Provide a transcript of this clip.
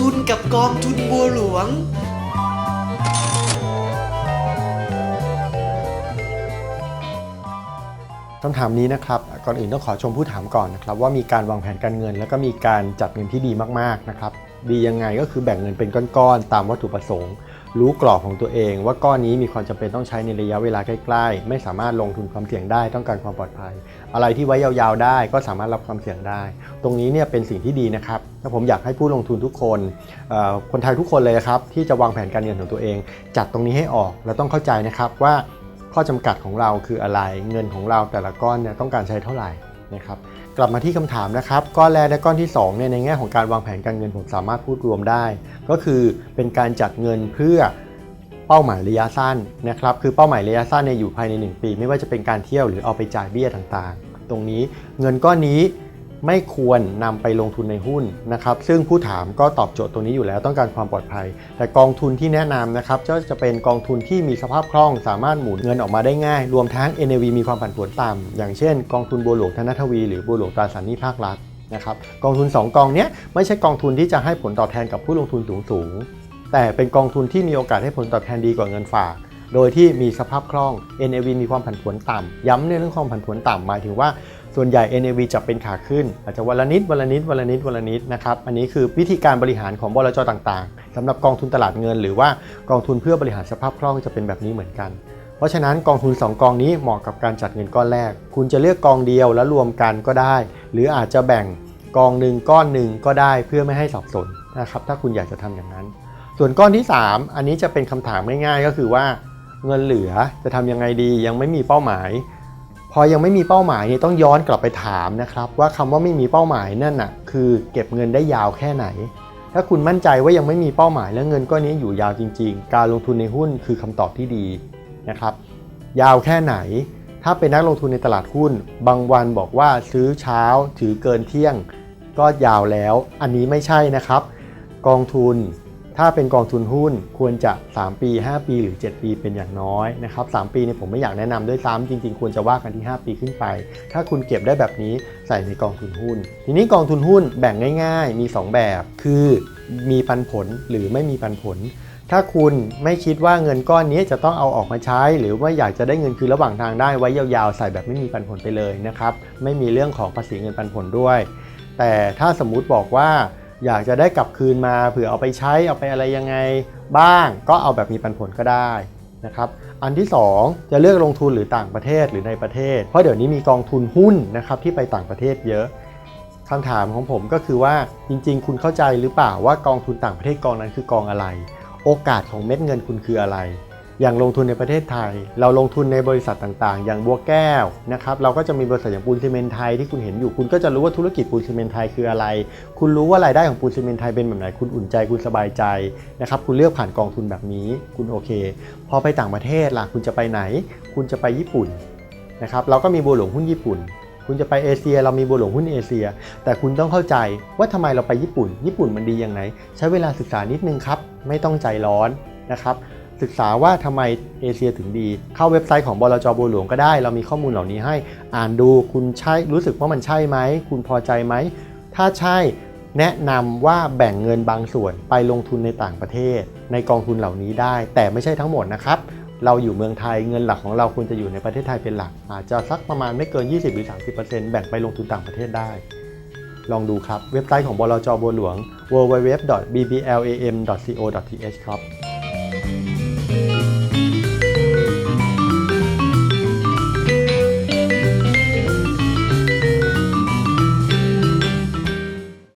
ทุนกับกองทุนบัวหลวง คำถามนี้นะครับก่อนอื่นต้องขอชมผู้ถามก่อนนะครับว่ามีการวางแผนการเงิน แล้วก็มีการจัดเงินที่ดีมากๆนะครับดียังไงก็คือแบ่งเงินเป็นก้อนๆตามวัตถุประสงค์ รู้กรอบของตัวเอง ว่าก้อนนี้มีความจำเป็นต้องใช้ในระยะเวลาใกล้ๆ ไม่สามารถลงทุนความเสี่ยงได้ต้องการความปลอดภัย อะไรที่ไว้ยาวๆได้ก็สามารถรับความเสี่ยงได้ ตรงนี้เนี่ยเป็นสิ่งที่ดีนะครับและผมอยากให้ผู้ลงทุนทุกคนคนไทยทุกคนเลยครับที่จะวางแผนการเงินของตัวเอง จัดตรงนี้ให้ออกและต้องเข้าใจนะครับว่าข้อจำกัดของเราคืออะไร เงินของเราแต่ละก้อนเนี่ยต้องการใช้เท่าไหร่ นะครับกลับมาที่คำถามนะครับก้อนแรกและก้อนที่2เนี่ยในแง่ของการวางแผนการเงินผมสามารถพูดรวมได้ ก็คือเป็นการจัดเงินเพื่อเป้าหมายระยะสั้นนะครับคือเป้าหมายระยะสั้นเนี่ยอยู่ภายใน 1 ปี ไม่ว่าจะเป็นการเที่ยวหรือเอาไปจ่ายเบี้ยต่างๆ ตรงนี้เงินก้อนนี้ ไม่ควรนำไปลงทุนในหุ้นนะครับ ซึ่งผู้ถามก็ตอบโจทย์ตรงนี้อยู่แล้วต้องการความปลอดภัย แต่กองทุนที่แนะนำนะครับก็จะเป็นกองทุนที่มีสภาพคล่องสามารถหมุนเงินออกมาได้ง่าย รวมทั้ง NAV มีความผันผวนต่ำอย่างเช่น กองทุนบัวหลวงธนทวี หรือบัวหลวงตราสารหนี้ภาครัฐนะครับกองทุน 2 กองเนี้ยไม่ใช่กองทุนที่จะให้ผลตอบแทนกับผู้ลงทุนสูงสูงแต่เป็นกองทุนที่มีโอกาสให้ผลตอบแทนดีกว่าเงินฝากโดยที่มีสภาพคล่อง NAV มีความผันผวนต่ำ ย้ำในเรื่องความผันผวนต่ำหมายถึงว่า ส่วนใหญ่ NAV จะเป็นขาขึ้น อาจจะวันละนิดวันละนิดวันละนิดวันละนิดนะครับ อันนี้คือวิธีการบริหารของบลจต่างๆสำหรับกองทุนตลาดเงิน หรือว่ากองทุนเพื่อบริหารสภาพคล่องจะเป็นแบบนี้เหมือนกัน เพราะฉะนั้นกองทุน 2 กองนี้เหมาะกับการจัดเงินก้อนแรก คุณจะเลือกกองเดียวแล้วรวมกันก็ได้ หรืออาจจะแบ่งกองหนึ่งก้อนหนึ่งก็ได้เพื่อไม่ให้สับสนนะครับถ้าคุณอยากจะทำอย่างนั้น ส่วนก้อนที่ 3 อันนี้จะเป็นคำถามง่ายๆ ก็คือว่าเงินเหลือจะทำยังไงดียังไม่มีเป้าหมาย พอยังไม่มีเป้าหมายเนี่ยต้องย้อนกลับไปถามนะครับ ว่าคำว่าไม่มีเป้าหมายนั่นน่ะคือเก็บเงินได้ยาวแค่ไหน ถ้าคุณมั่นใจว่ายังไม่มีเป้าหมายและเงินก้อนนี้อยู่ยาวจริง ๆ การลงทุนในหุ้นคือคำตอบที่ดีนะครับ ยาวแค่ไหน ถ้าเป็นนักลงทุนในตลาดหุ้น บางวันบอกว่าซื้อเช้าถือเกินเที่ยง ก็ยาวแล้ว อันนี้ไม่ใช่นะครับ กองทุน ถ้าเป็นกองทุนหุ้นควรจะ 3 ปี 5 ปีหรือ 7 ปีเป็นอย่างน้อยนะครับ3ปีเนี่ยผมไม่อยากแนะนำด้วยซ้ำจริง ๆ ควรจะว่ากันที่ 5 ปีขึ้นไป ถ้าคุณเก็บได้แบบนี้ใส่ในกองทุนหุ้น ทีนี้กองทุนหุ้นแบ่งง่าย ๆ มี 2 แบบ คือมีปันผลหรือไม่มีปันผล ถ้าคุณไม่คิดว่าเงินก้อนนี้จะต้องเอาออกมาใช้ หรือว่าอยากจะได้เงินคืนระหว่างทางได้ไว้ยาวๆ ใส่แบบไม่มีปันผลไปเลยนะครับไม่มีเรื่องของภาษีเงินปันผลด้วย แต่ถ้าสมมุติบอกว่า อยากจะได้กลับคืนมาเผื่อเอาไปใช้เอาไปอะไรยังไงบ้าง ก็เอาแบบมีปันผลก็ได้นะครับอันที่ 2 จะเลือกลงทุนหรือต่างประเทศหรือในประเทศ เพราะเดี๋ยวนี้มีกองทุนหุ้นนะครับที่ไปต่างประเทศเยอะคำถามของผมก็คือว่าจริง ๆ คุณเข้าใจหรือเปล่าว่ากองทุนต่างประเทศกองนั้นคือกองอะไร โอกาสของเม็ดเงินคุณคืออะไร อย่างลงทุนในประเทศไทย เราลงทุนในบริษัทต่างๆ อย่างบัวแก้วนะครับเราก็จะมีบริษัทอย่างปูนซีเมนไทยที่คุณเห็นอยู่คุณก็จะรู้ว่าธุรกิจปูนซีเมนไทยคืออะไร คุณรู้ว่ารายได้ของปูนซีเมนไทยเป็นแบบไหนคุณอุ่นใจคุณสบายใจนะครับคุณเลือกผ่านกองทุนแบบนี้คุณโอเค พอไปต่างประเทศล่ะคุณจะไปไหน คุณจะไปญี่ปุ่นนะครับเราก็มีบัวหลวงหุ้นญี่ปุ่นคุณจะไปเอเชียเรามีบัวหลวงหุ้นเอเชีย แต่คุณต้องเข้าใจว่าทำไมเราไปญี่ปุ่น ญี่ปุ่นมันดีอยังไงใช้เวลาศึกษานิดนึงครับ ไม่ต้องใจร้อนนะครับ ศึกษาว่าทำไมเอเชียถึงดี เข้าเว็บไซต์ของบลจบัวหลวงก็ได้ เรามีข้อมูลเหล่านี้ให้อ่านดูคุณใช่รู้สึกว่ามันใช่ไหม คุณพอใจไหม ถ้าใช่แนะนำว่าแบ่งเงินบางส่วนไปลงทุนในต่างประเทศ ในกองทุนเหล่านี้ได้ แต่ไม่ใช่ทั้งหมดนะครับ เราอยู่เมืองไทยเงินหลักของเราควรจะอยู่ในประเทศไทยเป็นหลัก อาจจะสักประมาณไม่เกิน 20หรือ30%แบ่งไปลงทุนต่างประเทศได้ ลองดูครับ เว็บไซต์ของบลจบัวหลวง www.bblam.co.th ครับ